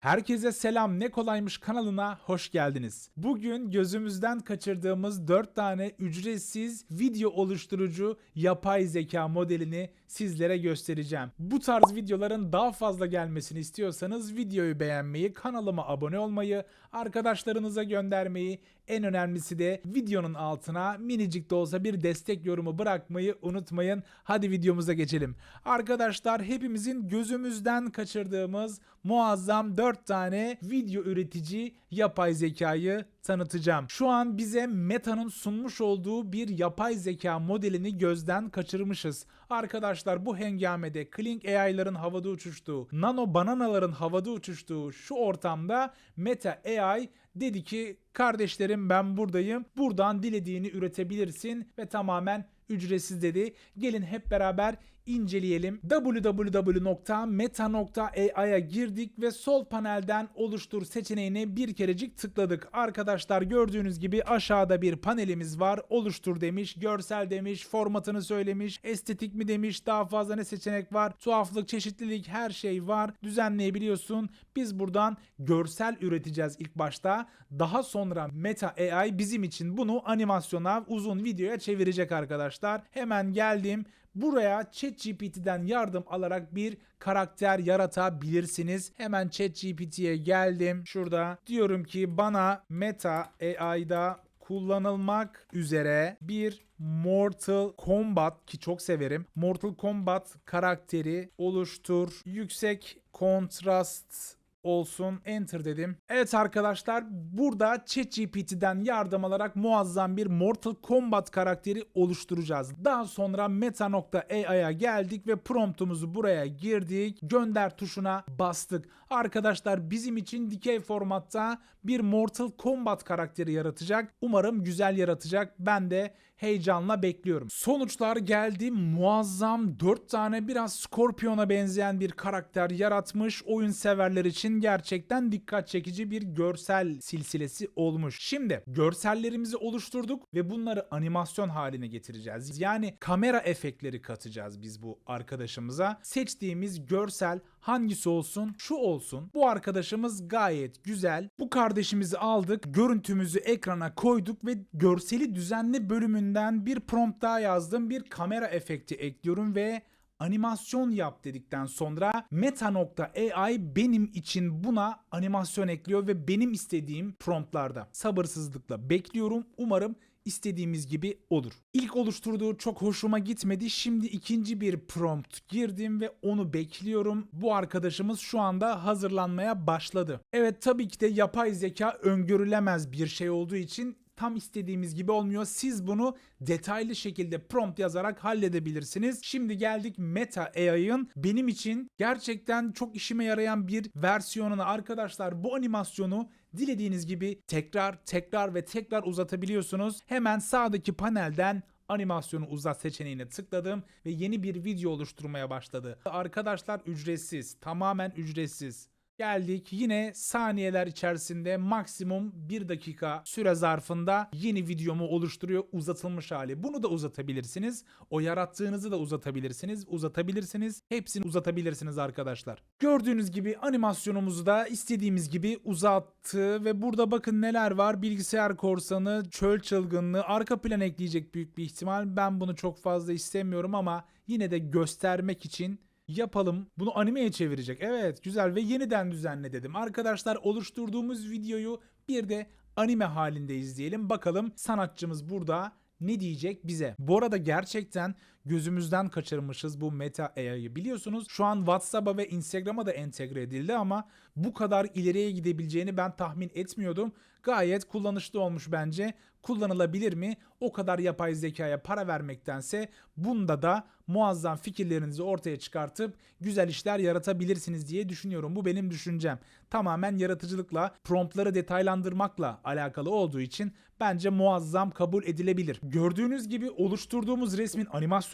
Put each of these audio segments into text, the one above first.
Herkese selam ne kolaymış kanalına hoş geldiniz. Bugün gözümüzden kaçırdığımız 4 tane ücretsiz video oluşturucu yapay zeka modelini sizlere göstereceğim. Bu tarz videoların daha fazla gelmesini istiyorsanız videoyu beğenmeyi, kanalıma abone olmayı, arkadaşlarınıza göndermeyi, en önemlisi de videonun altına minicik de olsa bir destek yorumu bırakmayı unutmayın. Hadi videomuza geçelim. Arkadaşlar hepimizin gözümüzden kaçırdığımız muazzam 4 tane video üretici yapay zekayı tanıtacağım. Şu an bize Meta'nın sunmuş olduğu bir yapay zeka modelini gözden kaçırmışız. Arkadaşlar bu hengamede Kling AI'ların havada uçuştuğu, nano bananaların havada uçuştuğu şu ortamda Meta AI dedi ki kardeşlerim ben buradayım. Buradan dilediğini üretebilirsin ve tamamen ücretsiz dedi. Gelin hep beraber inceleyelim. www.meta.ai'ya girdik ve sol panelden oluştur seçeneğine bir kerecik tıkladık. Arkadaşlar gördüğünüz gibi aşağıda bir panelimiz var. Oluştur demiş, görsel demiş, formatını söylemiş, estetik mi demiş, daha fazla ne seçenek var, tuhaflık, çeşitlilik her şey var. Düzenleyebiliyorsun. Biz buradan görsel üreteceğiz ilk başta. Daha sonra Meta AI bizim için bunu animasyona, uzun videoya çevirecek arkadaşlar. Hemen geldim. Buraya ChatGPT'den yardım alarak bir karakter yaratabilirsiniz. Hemen ChatGPT'ye geldim. Şurada diyorum ki bana Meta AI'da kullanılmak üzere bir Mortal Kombat ki çok severim. Mortal Kombat karakteri oluştur. Yüksek kontrast olsun. Enter dedim. Evet arkadaşlar burada ChatGPT'den yardım alarak muazzam bir Mortal Kombat karakteri oluşturacağız. Daha sonra meta.ai'ya geldik ve promptumuzu buraya girdik. Gönder tuşuna bastık. Arkadaşlar bizim için dikey formatta bir Mortal Kombat karakteri yaratacak. Umarım güzel yaratacak. Ben de heyecanla bekliyorum. Sonuçlar geldi. Muazzam 4 tane biraz Scorpion'a benzeyen bir karakter yaratmış. Oyun severler için gerçekten dikkat çekici bir görsel silsilesi olmuş. Şimdi görsellerimizi oluşturduk ve bunları animasyon haline getireceğiz. Yani kamera efektleri katacağız biz bu arkadaşımıza. Seçtiğimiz görsel hangisi olsun? Şu olsun. Bu arkadaşımız gayet güzel. Bu kardeşimizi aldık. Görüntümüzü ekrana koyduk ve görseli düzenli bölümünden bir prompt daha yazdım. Bir kamera efekti ekliyorum ve animasyon yap dedikten sonra meta.ai benim için buna animasyon ekliyor ve benim istediğim promptlarda sabırsızlıkla bekliyorum. Umarım istediğimiz gibi olur. İlk oluşturduğu çok hoşuma gitmedi. Şimdi ikinci bir prompt girdim ve onu bekliyorum. Bu arkadaşımız şu anda hazırlanmaya başladı. Evet tabii ki de yapay zeka öngörülemez bir şey olduğu için tam istediğimiz gibi olmuyor. Siz bunu detaylı şekilde prompt yazarak halledebilirsiniz. Şimdi geldik Meta AI'ın benim için gerçekten çok işime yarayan bir versiyonuna arkadaşlar bu animasyonu dilediğiniz gibi tekrar tekrar ve tekrar uzatabiliyorsunuz. Hemen sağdaki panelden animasyonu uzat seçeneğine tıkladım ve yeni bir video oluşturmaya başladı. Arkadaşlar ücretsiz, tamamen ücretsiz. Geldik yine saniyeler içerisinde maksimum 1 dakika süre zarfında yeni videomu oluşturuyor uzatılmış hali. Bunu da uzatabilirsiniz. O yarattığınızı da uzatabilirsiniz. Uzatabilirsiniz. Hepsini uzatabilirsiniz arkadaşlar. Gördüğünüz gibi animasyonumuzu da istediğimiz gibi uzattı ve burada bakın neler var. Bilgisayar korsanı, çöl çılgınlığı, arka plan ekleyecek büyük bir ihtimal. Ben bunu çok fazla istemiyorum ama yine de göstermek için yapalım. Bunu animeye çevirecek. Evet güzel ve yeniden düzenle dedim. Arkadaşlar oluşturduğumuz videoyu bir de anime halinde izleyelim. Bakalım sanatçımız burada ne diyecek bize? Bu arada gerçekten gözümüzden kaçırmışız bu Meta AI'yı. Biliyorsunuz şu an WhatsApp'a ve Instagram'a da entegre edildi ama bu kadar ileriye gidebileceğini ben tahmin etmiyordum. Gayet kullanışlı olmuş bence. Kullanılabilir mi? O kadar yapay zekaya para vermektense bunda da muazzam fikirlerinizi ortaya çıkartıp güzel işler yaratabilirsiniz diye düşünüyorum. Bu benim düşüncem. Tamamen yaratıcılıkla, promptları detaylandırmakla alakalı olduğu için bence muazzam kabul edilebilir. Gördüğünüz gibi oluşturduğumuz resmin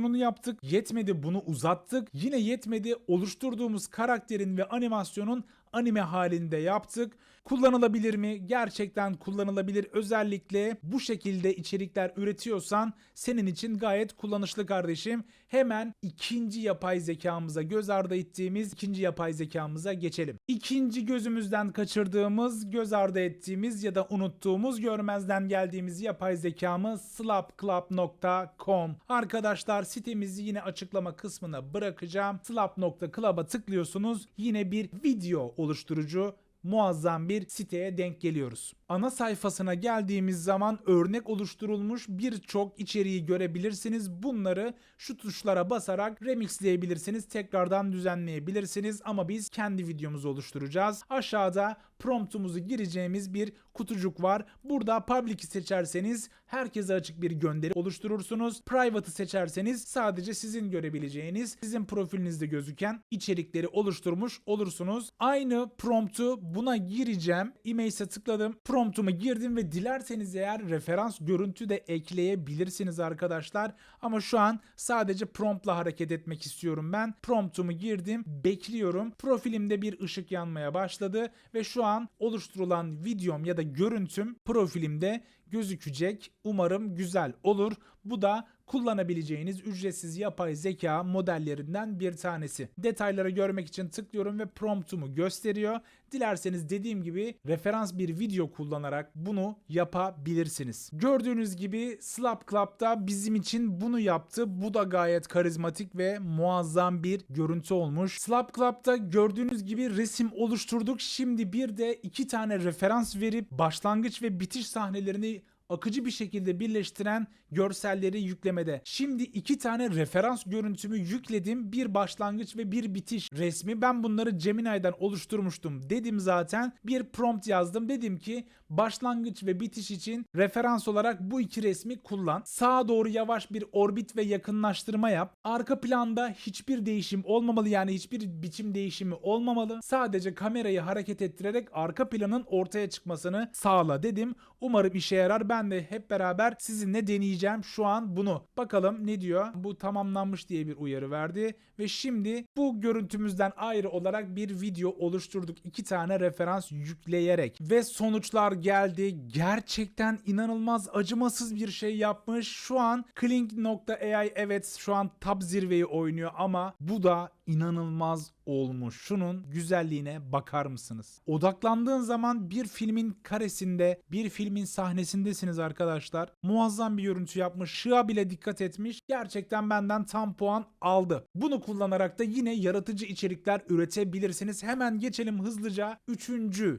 animasyonunu yaptık. Yetmedi bunu uzattık. Yine yetmedi oluşturduğumuz karakterin ve animasyonun anime halinde yaptık. Kullanılabilir mi? Gerçekten kullanılabilir. Özellikle bu şekilde içerikler üretiyorsan senin için gayet kullanışlı kardeşim. Hemen ikinci yapay zekamıza göz ardı ettiğimiz ikinci yapay zekamıza geçelim. İkinci gözümüzden kaçırdığımız, göz ardı ettiğimiz ya da unuttuğumuz, görmezden geldiğimiz yapay zekamız slapclub.com. Arkadaşlar sitemizi yine açıklama kısmına bırakacağım. slap.club'a tıklıyorsunuz. Yine bir video oluşturucu muazzam bir siteye denk geliyoruz. Ana sayfasına geldiğimiz zaman örnek oluşturulmuş birçok içeriği görebilirsiniz. Bunları şu tuşlara basarak remixleyebilirsiniz. Tekrardan düzenleyebilirsiniz ama biz kendi videomuzu oluşturacağız. Aşağıda promptumuzu gireceğimiz bir kutucuk var. Burada public'i seçerseniz herkese açık bir gönderi oluşturursunuz. Private'ı seçerseniz sadece sizin görebileceğiniz, sizin profilinizde gözüken içerikleri oluşturmuş olursunuz. Aynı promptu buna gireceğim. Email'e tıkladım. Promptumu girdim ve dilerseniz eğer referans görüntü de ekleyebilirsiniz arkadaşlar. Ama şu an sadece promptla hareket etmek istiyorum ben. Promptumu girdim. Bekliyorum. Profilimde bir ışık yanmaya başladı ve şu an oluşturulan videom ya da görüntüm profilimde gözükecek. Umarım güzel olur. Bu da kullanabileceğiniz ücretsiz yapay zeka modellerinden bir tanesi. Detayları görmek için tıklıyorum ve promptumu gösteriyor. Dilerseniz dediğim gibi referans bir video kullanarak bunu yapabilirsiniz. Gördüğünüz gibi Slap Club'da bizim için bunu yaptı. Bu da gayet karizmatik ve muazzam bir görüntü olmuş. Slap Club'da gördüğünüz gibi resim oluşturduk. Şimdi bir de iki tane referans verip başlangıç ve bitiş sahnelerini akıcı bir şekilde birleştiren görselleri yüklemede. Şimdi iki tane referans görüntümü yükledim. Bir başlangıç ve bir bitiş resmi. Ben bunları Gemini'den oluşturmuştum dedim zaten. Bir prompt yazdım. Dedim ki başlangıç ve bitiş için referans olarak bu iki resmi kullan. Sağa doğru yavaş bir orbit ve yakınlaştırma yap. Arka planda hiçbir değişim olmamalı yani hiçbir biçim değişimi olmamalı. Sadece kamerayı hareket ettirerek arka planın ortaya çıkmasını sağla dedim. Umarım işe yarar. Ben de hep beraber sizinle deneyeceğim şu an bunu. Bakalım ne diyor? Bu tamamlanmış diye bir uyarı verdi ve şimdi bu görüntümüzden ayrı olarak bir video oluşturduk. iki tane referans yükleyerek ve sonuçlar geldi. Gerçekten inanılmaz acımasız bir şey yapmış. Şu an Kling.ai evet şu an top zirveyi oynuyor ama bu da inanılmaz olmuş. Şunun güzelliğine bakar mısınız? Odaklandığın zaman bir filmin karesinde, bir filmin sahnesindesiniz arkadaşlar. Muazzam bir görüntü yapmış. Şığa bile dikkat etmiş. Gerçekten benden tam puan aldı. Bunu kullanarak da yine yaratıcı içerikler üretebilirsiniz. Hemen geçelim hızlıca 3.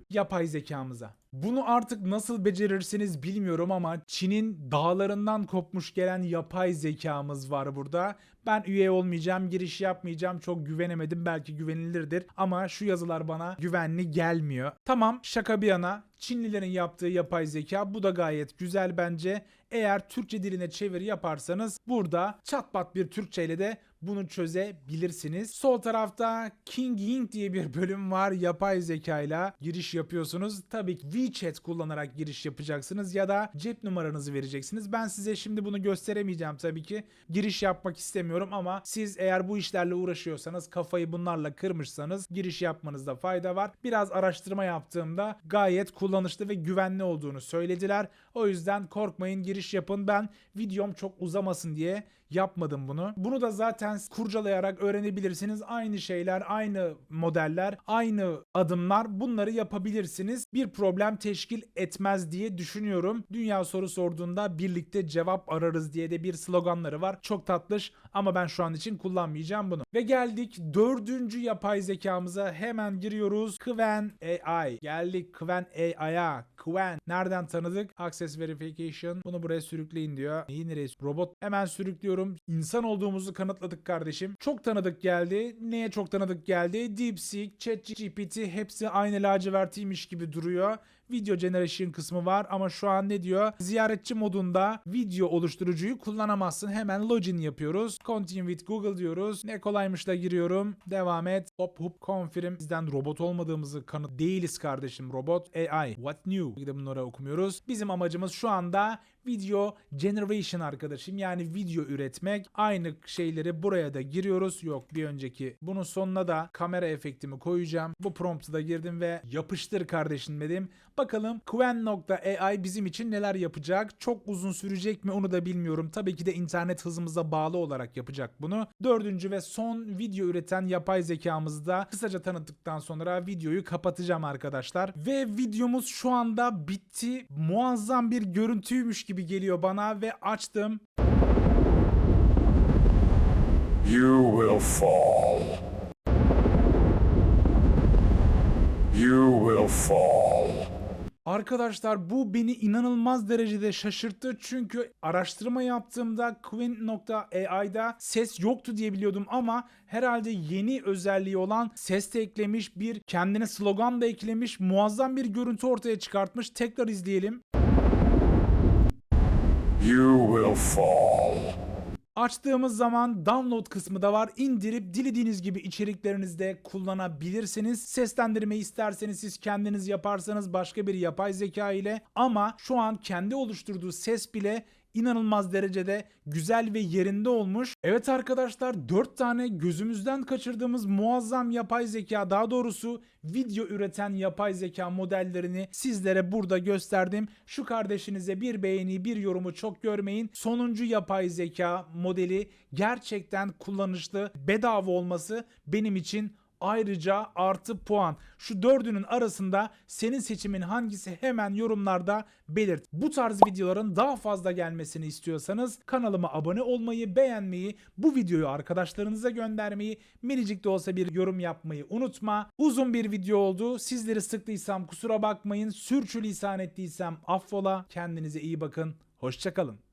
yapay zekamıza. Bunu artık nasıl becerirsiniz bilmiyorum ama Çin'in dağlarından kopmuş gelen yapay zekamız var burada. Ben üye olmayacağım, giriş yapmayacağım. Çok güvenemedim. Belki güvenilirdir ama şu yazılar bana güvenli gelmiyor. Tamam, şaka bir yana Çinlilerin yaptığı yapay zeka bu da gayet güzel bence. Eğer Türkçe diline çeviri yaparsanız burada çatpat bir Türkçe ile de bunu çözebilirsiniz. Sol tarafta King Ying diye bir bölüm var. Yapay zekayla giriş yapıyorsunuz. Tabii ki WeChat kullanarak giriş yapacaksınız ya da cep numaranızı vereceksiniz. Ben size şimdi bunu gösteremeyeceğim tabii ki. Giriş yapmak istemiyorum ama siz eğer bu işlerle uğraşıyorsanız kafayı bunlarla kırmışsanız giriş yapmanızda fayda var. Biraz araştırma yaptığımda gayet kullanışlı ve güvenli olduğunu söylediler. O yüzden korkmayın giriş yapın. Ben videom çok uzamasın diye yapmadım bunu. Bunu da zaten kurcalayarak öğrenebilirsiniz. Aynı şeyler, aynı modeller, aynı adımlar bunları yapabilirsiniz. Bir problem teşkil etmez diye düşünüyorum. Dünya soru sorduğunda birlikte cevap ararız diye de bir sloganları var. Çok tatlış ama ben şu an için kullanmayacağım bunu. Ve geldik dördüncü yapay zekamıza hemen giriyoruz. Kven AI. Geldik Kven AI'ya. Kven. Nereden tanıdık? Access Verification. Bunu buraya sürükleyin diyor. Neyi nereye? Robot. Hemen sürüklüyorum. İnsan olduğumuzu kanıtladık kardeşim. Çok tanıdık geldi. Neye çok tanıdık geldi? DeepSeek, ChatGPT hepsi aynı lacivertiymiş gibi duruyor video generation kısmı var ama şu an ne diyor? Ziyaretçi modunda video oluşturucuyu kullanamazsın. Hemen login yapıyoruz. Continue with Google diyoruz. Ne kolaymış da giriyorum. Devam et. Hop hop confirm. Bizden robot olmadığımızı kanıt değiliz kardeşim robot. AI. What new? Bir bunları okumuyoruz. Bizim amacımız şu anda video generation arkadaşım. Yani video üretmek. Aynı şeyleri buraya da giriyoruz. Yok bir önceki. Bunun sonuna da kamera efektimi koyacağım. Bu promptu da girdim ve yapıştır kardeşim dedim. Bakalım Quen.ai bizim için neler yapacak? Çok uzun sürecek mi onu da bilmiyorum. Tabii ki de internet hızımıza bağlı olarak yapacak bunu. Dördüncü ve son video üreten yapay zekamızı da kısaca tanıttıktan sonra videoyu kapatacağım arkadaşlar. Ve videomuz şu anda bitti. Muazzam bir görüntüymüş gibi geliyor bana ve açtım. You will fall. You will fall. Arkadaşlar bu beni inanılmaz derecede şaşırttı çünkü araştırma yaptığımda Queen.ai'da ses yoktu diye biliyordum ama herhalde yeni özelliği olan ses de eklemiş bir kendine slogan da eklemiş muazzam bir görüntü ortaya çıkartmış tekrar izleyelim. You will fall. Açtığımız zaman download kısmı da var. İndirip dilediğiniz gibi içeriklerinizde kullanabilirsiniz. Seslendirme isterseniz siz kendiniz yaparsanız başka bir yapay zeka ile ama şu an kendi oluşturduğu ses bile inanılmaz derecede güzel ve yerinde olmuş. Evet arkadaşlar 4 tane gözümüzden kaçırdığımız muazzam yapay zeka daha doğrusu video üreten yapay zeka modellerini sizlere burada gösterdim. Şu kardeşinize bir beğeni bir yorumu çok görmeyin. Sonuncu yapay zeka modeli gerçekten kullanışlı bedava olması benim için ayrıca artı puan. Şu dördünün arasında senin seçimin hangisi hemen yorumlarda belirt. Bu tarz videoların daha fazla gelmesini istiyorsanız kanalıma abone olmayı, beğenmeyi, bu videoyu arkadaşlarınıza göndermeyi, minicik de olsa bir yorum yapmayı unutma. Uzun bir video oldu. Sizleri sıktıysam kusura bakmayın. Sürçülisan ettiysem affola. Kendinize iyi bakın. Hoşçakalın.